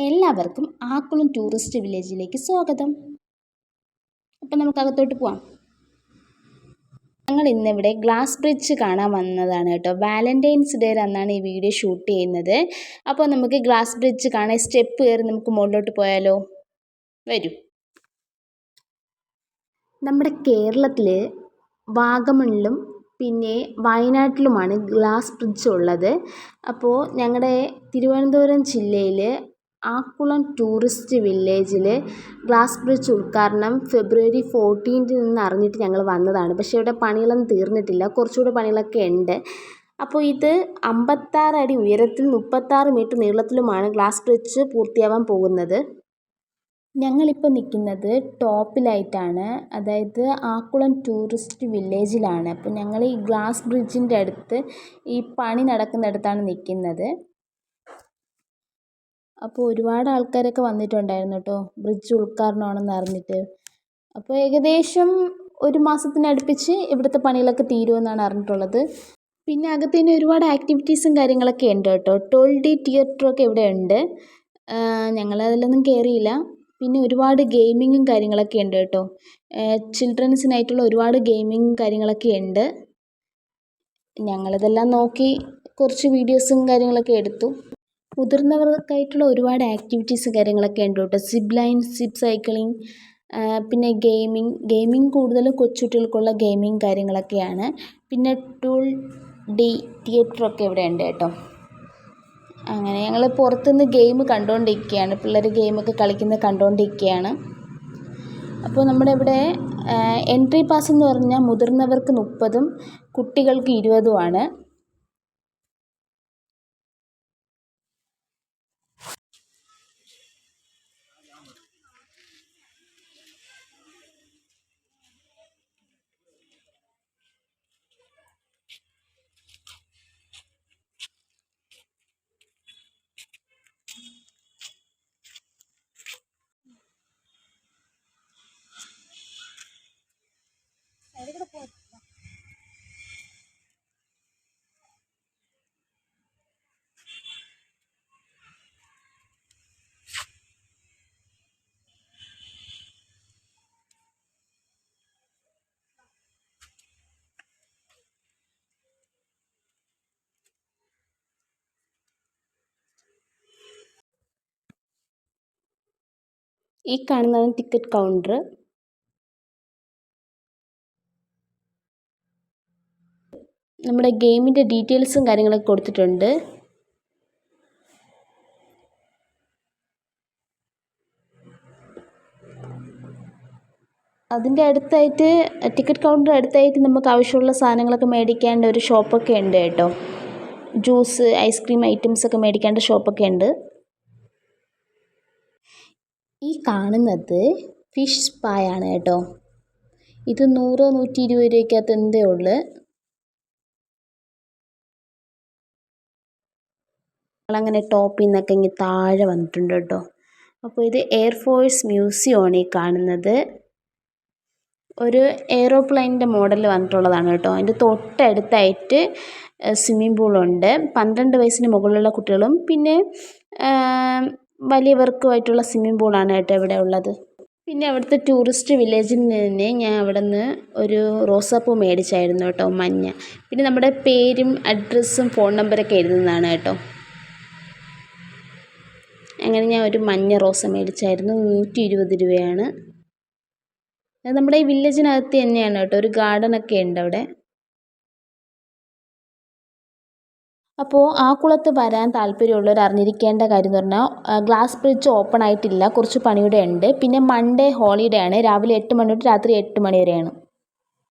എല്ലാവർക്കും ആക്കുളം ടൂറിസ്റ്റ് വില്ലേജിലേക്ക് സ്വാഗതം. അപ്പം നമുക്ക് അകത്തോട്ട് പോവാം. ഞങ്ങൾ ഇന്നിവിടെ ഗ്ലാസ് ബ്രിഡ്ജ് കാണാൻ വന്നതാണ് കേട്ടോ. വാലന്റൈൻസ് ഡേ അന്നാണ് ഈ വീഡിയോ ഷൂട്ട് ചെയ്യുന്നത്. അപ്പോൾ നമുക്ക് ഗ്ലാസ് ബ്രിഡ്ജ് കാണാൻ സ്റ്റെപ്പ് കയറി നമുക്ക് മുകളിലോട്ട് പോയാലോ? വരൂ. നമ്മുടെ കേരളത്തിൽ വാഗമണിലും പിന്നെ വയനാട്ടിലുമാണ് ഗ്ലാസ് ബ്രിഡ്ജ് ഉള്ളത്. അപ്പോൾ ഞങ്ങളുടെ തിരുവനന്തപുരം ജില്ലയിൽ ആക്കുളം ടൂറിസ്റ്റ് വില്ലേജിൽ ഗ്ലാസ് ബ്രിഡ്ജ് ഉദ്ഘാടനം ഫെബ്രുവരി ഫോർട്ടീൻത്തിൽ നിന്ന് അറിഞ്ഞിട്ട് ഞങ്ങൾ വന്നതാണ്. പക്ഷേ ഇവിടെ പണികളൊന്നും തീർന്നിട്ടില്ല. കുറച്ചുകൂടെ പണികളൊക്കെ ഉണ്ട്. അപ്പോൾ ഇത് അമ്പത്താറ് അടി ഉയരത്തിൽ മുപ്പത്താറ് മീറ്റർ നീളത്തിലുമാണ് ഗ്ലാസ് ബ്രിഡ്ജ് പൂർത്തിയാവാൻ പോകുന്നത്. ഞങ്ങളിപ്പോൾ നിൽക്കുന്നത് ടോപ്പിലായിട്ടാണ്. അതായത് ആക്കുളം ടൂറിസ്റ്റ് വില്ലേജിലാണ്. അപ്പോൾ ഞങ്ങൾ ഈ ഗ്ലാസ് ബ്രിഡ്ജിന്റെ അടുത്ത് ഈ പണി നടക്കുന്നിടത്താണ് നിൽക്കുന്നത് അപ്പോൾ ഒരുപാട് ആൾക്കാരൊക്കെ വന്നിട്ടുണ്ടായിരുന്നു കേട്ടോ ബ്രിഡ്ജ് ഉദ്ഘാടനമാണെന്ന് അറിഞ്ഞിട്ട്. അപ്പോൾ ഏകദേശം ഒരു മാസത്തിനടുപ്പിച്ച് ഇവിടുത്തെ പണികളൊക്കെ തീരുമെന്നാണ് അറിഞ്ഞിട്ടുള്ളത്. പിന്നെ അകത്ത് തന്നെ ഒരുപാട് ആക്ടിവിറ്റീസും കാര്യങ്ങളൊക്കെ ഉണ്ട് കേട്ടോ ട്വൽവ് ഡി തിയേറ്ററൊക്കെ ഇവിടെ ഉണ്ട്. ഞങ്ങൾ അതിലൊന്നും കയറിയില്ല പിന്നെ ഒരുപാട് ഗെയിമിങ്ങും കാര്യങ്ങളൊക്കെ ഉണ്ട് കേട്ടോ. ചിൽഡ്രൻസിനായിട്ടുള്ള ഒരുപാട് ഗെയിമിങ്ങും കാര്യങ്ങളൊക്കെ ഉണ്ട്. ഞങ്ങളിതെല്ലാം നോക്കി കുറച്ച് വീഡിയോസും കാര്യങ്ങളൊക്കെ എടുത്തു. മുതിർന്നവർക്കായിട്ടുള്ള ഒരുപാട് ആക്ടിവിറ്റീസ് കാര്യങ്ങളൊക്കെ ഉണ്ട് കേട്ടോ. സിബ് ലൈൻ സിബ് സൈക്ലിംഗ് പിന്നെ ഗെയിമിംഗ് ഗെയിമിംഗ് കൂടുതലും കൊച്ചുകുട്ടികൾക്കുള്ള ഗെയിമിംഗ് കാര്യങ്ങളൊക്കെയാണ്. പിന്നെ ടൂൾ ഡി തിയേറ്ററൊക്കെ ഇവിടെ ഉണ്ട് കേട്ടോ. അങ്ങനെ ഞങ്ങൾ പുറത്തുനിന്ന് ഗെയിം കണ്ടുകൊണ്ടിരിക്കുകയാണ് പിള്ളേർ ഗെയിമൊക്കെ കളിക്കുന്നത് കണ്ടുകൊണ്ടിരിക്കുകയാണ് അപ്പോൾ നമ്മുടെ ഇവിടെ എൻട്രി പാസ് എന്ന് പറഞ്ഞാൽ മുതിർന്നവർക്ക് മുപ്പതും കുട്ടികൾക്ക് ഇരുപതുമാണ് ഈ കാണുന്നതാണ് ടിക്കറ്റ് കൗണ്ടർ നമ്മുടെ ഗെയിമിന്റെ ഡീറ്റെയിൽസും കാര്യങ്ങളൊക്കെ കൊടുത്തിട്ടുണ്ട്. അതിന്റെ അടുത്തായിട്ട് ടിക്കറ്റ് കൗണ്ടർ അടുത്തായിട്ട് നമുക്ക് ആവശ്യമുള്ള സാധനങ്ങളൊക്കെ മേടിക്കേണ്ട ഒരു ഷോപ്പൊക്കെ ഉണ്ട് കേട്ടോ. ജ്യൂസ് ഐസ്ക്രീം ഐറ്റംസൊക്കെ മേടിക്കേണ്ട ഷോപ്പൊക്കെ ഉണ്ട്. ഈ കാണുന്നത് ഫിഷ് പായാണ് കേട്ടോ. ഇത് നൂറോ നൂറ്റി ഇരുപത് രൂപയ്ക്കകത്ത് എന്തേ ഉള്ളു? അങ്ങനെ ടോപ്പിൽ നിന്നൊക്കെ ഇങ്ങനെ താഴെ വന്നിട്ടുണ്ട് കേട്ടോ. അപ്പോൾ ഇത് എയർഫോഴ്സ് മ്യൂസിയമാണ് ഈ കാണുന്നത്. ഒരു എയ്റോപ്ലെയിനിന്റെ മോഡൽ വന്നിട്ടുള്ളതാണ് കേട്ടോ. അതിന്റെ തൊട്ടടുത്തായിട്ട് സ്വിമ്മിംഗ് പൂളുണ്ട് പന്ത്രണ്ട് വയസ്സിന് മുകളിലുള്ള കുട്ടികളും പിന്നെ വലിയവർക്കുമായിട്ടുള്ള സ്വിമ്മിംഗ് പൂളാണ് കേട്ടോ ഇവിടെ ഉള്ളത്. പിന്നെ അവിടുത്തെ ടൂറിസ്റ്റ് വില്ലേജിൽ നിന്ന് ഞാൻ അവിടെ നിന്ന് ഒരു റോസാപ്പൂ മേടിച്ചായിരുന്നു കേട്ടോ മഞ്ഞ. പിന്നെ നമ്മുടെ പേരും അഡ്രസ്സും ഫോൺ നമ്പറൊക്കെ എഴുതുന്നതാണ് കേട്ടോ. അങ്ങനെ ഞാൻ ഒരു മഞ്ഞ റോസ മേടിച്ചായിരുന്നു നൂറ്റി ഇരുപത് രൂപയാണ് നമ്മുടെ ഈ വില്ലേജിനകത്ത് തന്നെയാണ് കേട്ടോ ഒരു ഗാർഡനൊക്കെ ഉണ്ട് അവിടെ. അപ്പോൾ ആ കുളത്ത് വരാൻ താല്പര്യമുള്ളവർ അറിഞ്ഞിരിക്കേണ്ട കാര്യം എന്ന് പറഞ്ഞാൽ ഗ്ലാസ് ബ്രിഡ്ജ് ഓപ്പൺ ആയിട്ടില്ല. കുറച്ച് പണിയുടെ ഉണ്ട്. പിന്നെ മൺഡേ ഹോളിഡേ ആണ്. രാവിലെ എട്ട് മണി തൊട്ട് രാത്രി എട്ട് മണി വരെയാണ്.